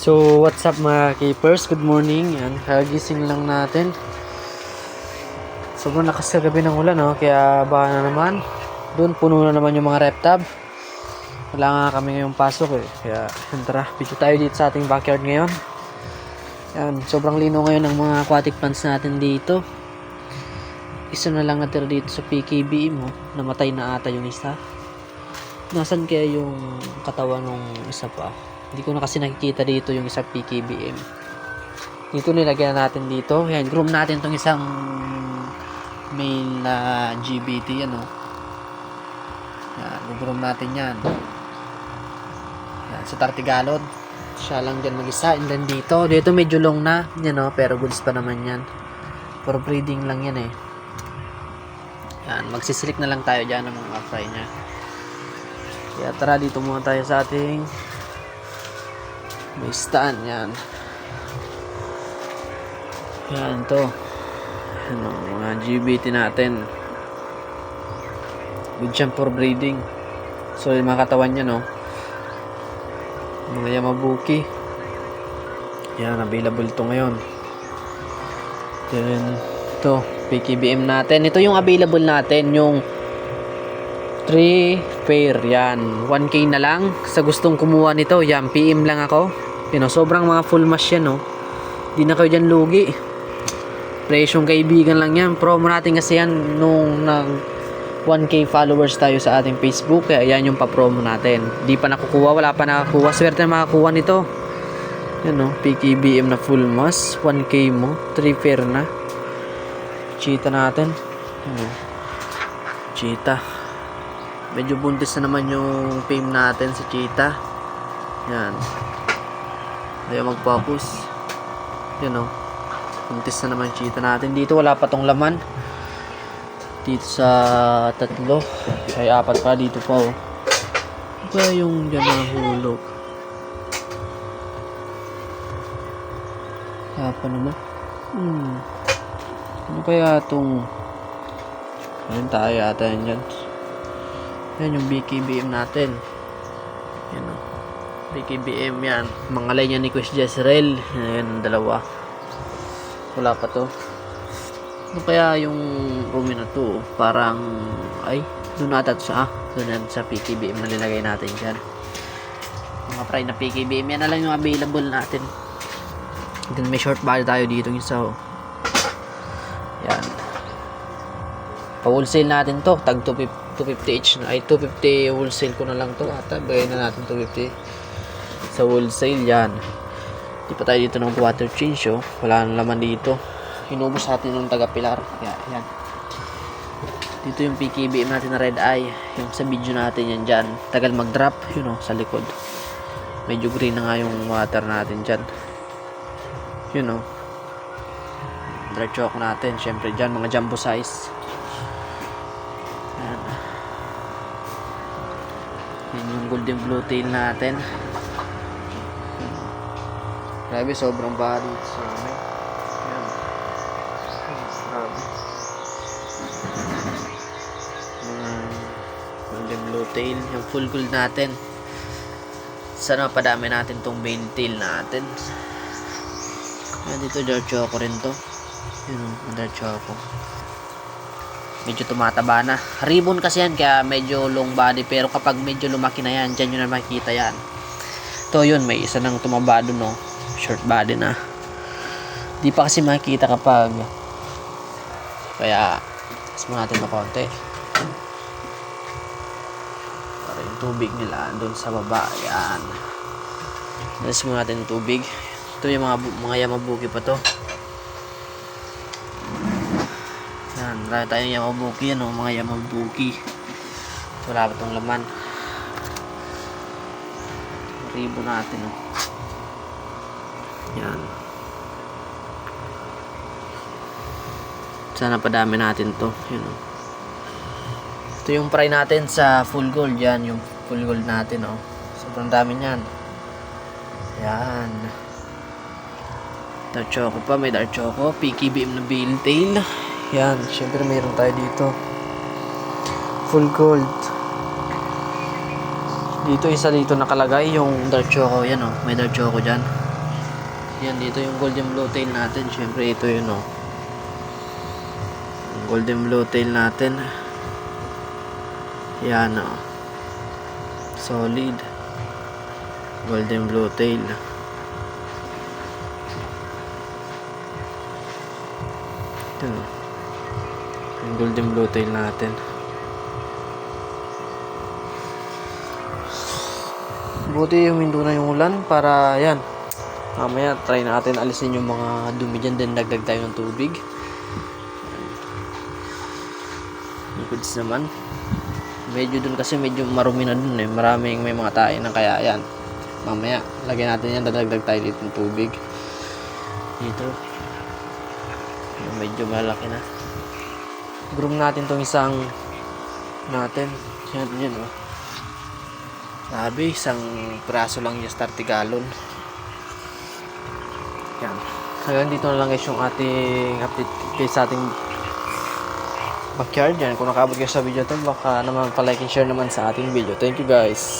So, what's up mga keepers? Good morning. Yan, kagising lang natin. Sobrang lakas kagabi ng ulan, no? Kaya baka na naman. Doon, puno na naman yung mga rep tab. Wala nga kami ngayong pasok eh. Kaya, tara, video tayo dito sa ating backyard ngayon. Yan, sobrang lino ngayon ng mga aquatic plants natin dito. Isa na lang natira dito sa PKB mo. Namatay na ata yung isa. Nasaan kaya yung katawan ng isa pa? Hindi ko na kasi nakikita dito yung isang PKBM. Dito nilagyan natin dito. Yan, groom natin tong isang male na GBT, ano. Yan, groom natin yan. Yan, sa Tartigalon. Siya lang dyan mag-isa. And then dito, dito medyo long na. Yan, no, pero goods pa naman yan. For breeding lang yan, eh. Yan, magsisilik na lang tayo dyan ng mga fry niya. Kaya tara, dito muna tayo sa ating may stand yan. Yan to. Ano, mga GBT natin. Good siya for breeding. So, yung mga katawan niya, no? Mga Yamabuki. Yan, available to ngayon. Then, to PKBM natin. Ito yung available natin, yung 3 pair yan. 1k na lang. Sa gustong kumuha nito yan PM lang ako. You know, sobrang mga full mash yan no di na kayo dyan lugi. Presyong kaibigan lang yan. Promo natin kasi yan nung nang 1k followers tayo sa ating Facebook. Kaya yan yung pa-promo natin. Di pa nakukuha wala pa nakakuha. Swerte na makakuha nito. Yan no PKBM na full mass 1k mo. 3 pair na. Cheetah natin. Cheetah medyo buntis na naman yung fame natin si Cheetah. Yan. Ayaw mag-focus yun o buntis na naman Cheetah natin. Dito wala pa tong laman. Dito sa tatlo. Ay apat pa. Dito pa o ano ba yung dyan nahulog apa naman. Hmm. Ano kaya tong ayun tayo ata yan dyan yan yung BKBM natin. Yan o. BKBM yan. Mga line yan ni Chris Jezreel. Yan, dalawa. Wala pa to. Ano kaya yung room na to? Parang, ay, doon to sa, ah, doon sa PKBM na nilagay natin dyan. Mga fry na PKBM. Yan na lang yung available natin. Then may short body tayo dito yung isa. oh. Yan. Pa-wholesale natin to. Tag 250 250 each. Ay, 250 wholesale ko na lang to. Ata, bagay na natin 250 sa wholesale yan. Di pa tayo dito ng water change, oh. Wala na laman dito. Inubos natin ng taga-pilar. Kaya, yan. Dito yung PKBM natin na red eye. Yung sa video natin yan dyan. Tagal mag-drop, yun know, sa likod. Medyo green na nga yung water natin dyan. Yun know. Dry chalk natin. Syempre dyan, mga jumbo size. Yan yung golden blue tail natin. Grabe, sobrang sa amin. Yan. Golden blue tail. Yung full gold natin. Sana padami natin tong main tail natin. Yan dito, dark choco rin to. Yun, dark choco medyo tumataba na. Ribbon kasi yan kaya medyo long body pero kapag medyo lumaki na yan, dyan yun na makikita yan. To yun, may isa nang tumaba doon no. Short body na. Di pa kasi makikita kapag kaya mas mo natin na konti. Para yung tubig nila doon sa baba. Yan. Nas mo natin tubig. Ito yung mga, mga yamabuki pa to. Yan, marami tayong Yamabuki yan, oh, mga Yamabuki. Wala pa tong laman. Ribo natin, oh. Yan. Sana padami natin to. Yan, oh. Ito yung fry natin sa full gold. Yan, yung full gold natin, oh. Sobrang dami niyan. Yan. Dark choco pa, may dark choco. PKBM na bill tail. Yan, syempre mayroon tayo dito. Full gold. Dito isa dito nakalagay yung dark choco. Yan oh, may dark choco dyan. Yan, dito yung golden blue tail natin. Siyempre, ito yun, oh. Golden blue tail natin. Yan, oh. Solid. Golden blue tail. Ito. Yung golden blue tail natin. Buti humindo na yung ulan para yan. Mamaya try natin alisin yung mga dumi dyan then dagdag tayo ng tubig. Liquids naman. Medyo dun kasi medyo marumi na dun eh. Maraming may mga tae na kaya yan. Mamaya lagyan natin yan dadagdag tayo dito ng tubig. Dito. Medyo malaki na. Groom natin tong isang natin. Yan, yan oh. Sabi, isang praso lang yung starty galon. Yan. Hanggang dito na lang guys yung ating update update sa ating backyard. Yan, kung nakabot kayo sa video to, baka naman pa-like and share naman sa ating video. Thank you guys.